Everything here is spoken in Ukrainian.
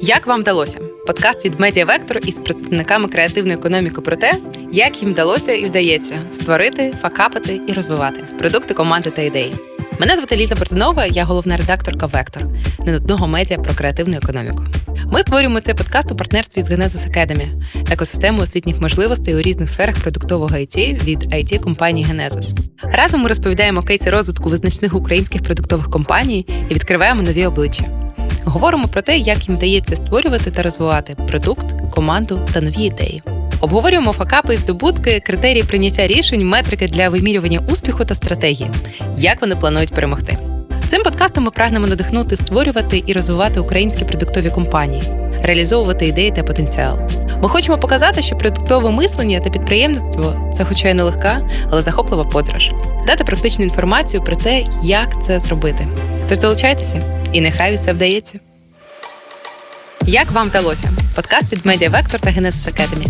Як вам вдалося? Подкаст від Медіавектор із представниками креативної економіки про те, як їм вдалося і вдається створити, факапити і розвивати продукти команди та ідеї. Мене звати Ліза Бортунова, я головна редакторка Вектор, ненудного медіа про креативну економіку. Ми створюємо цей подкаст у партнерстві з Genesis Academy, екосистемою освітніх можливостей у різних сферах продуктового IT від it компанії Genesis. Разом ми розповідаємо кейси розвитку визначних українських продуктових компаній і відкриваємо нові обличчя. Говоримо про те, як їм вдається створювати та розвивати продукт, команду та нові ідеї. Обговорюємо факапи і здобутки, критерії прийняття рішень, метрики для вимірювання успіху та стратегії, як вони планують перемогти. Цим подкастом ми прагнемо надихнути створювати і розвивати українські продуктові компанії, реалізовувати ідеї та потенціал. Ми хочемо показати, що продуктове мислення та підприємництво це, хоча й нелегка, але захоплива подорож, дати практичну інформацію про те, як це зробити. Тож долучайтеся, і нехай усе вдається. Як вам вдалося? Подкаст від Media Vector та Genesis Academy.